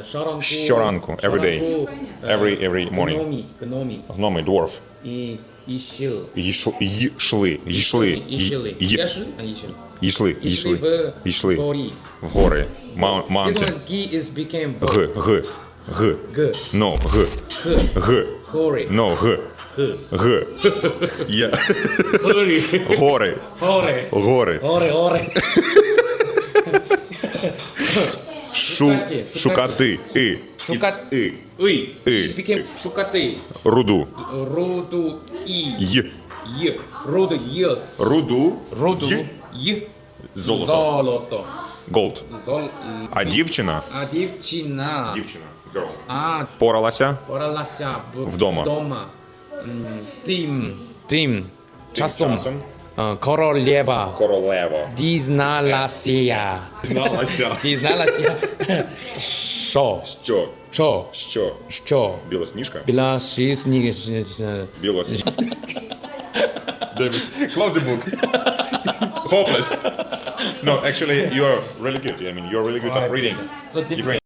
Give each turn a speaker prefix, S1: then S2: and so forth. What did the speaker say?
S1: Е, Щоранку.
S2: Щоранку, every day.
S1: е,
S2: Every- every morning.
S1: Гномі, гномі.
S2: Гноми, дворф.
S1: І, і щил.
S2: Йшли, йшли, йшли.
S1: А,
S2: йшли,
S1: Йшли
S2: йшли,
S1: в
S2: йшли
S1: горі.
S2: в гори. Ма-
S1: This
S2: Mountain.
S1: one is G is became
S2: Г, г, г.
S1: Г.
S2: No, г,
S1: Х.
S2: г.
S1: Гори.
S2: No, г, г. Я.
S1: Гори.
S2: Гори,
S1: Гори.
S2: гори.
S1: Гори.
S2: Шу,
S1: Шукати,
S2: і.
S1: Шукати.
S2: І. І.
S1: It шукати.
S2: Руду.
S1: Роду і.
S2: Й.
S1: Й. Роду єс.
S2: Руду.
S1: Роду
S2: Й. Золото.
S1: Золото.
S2: Голд.
S1: Зол...
S2: А дівчина?
S1: А дівчина.
S2: Дівчина. Girl.
S1: А
S2: Поралася
S1: поралася б-
S2: Вдома.
S1: вдома. Тим. Тим. Часом.
S2: часом.
S1: Е, Королева.
S2: королева.
S1: Дізналася.
S2: Зналася.
S1: Дізналася. Що?
S2: Що?
S1: Що?
S2: Що?
S1: Що?
S2: Білосніжка?
S1: Біла шісні...
S2: Білосніжка. David, close the book. Hopeless. No, actually, you're really good. I mean, you're really good at reading.
S1: So difficult.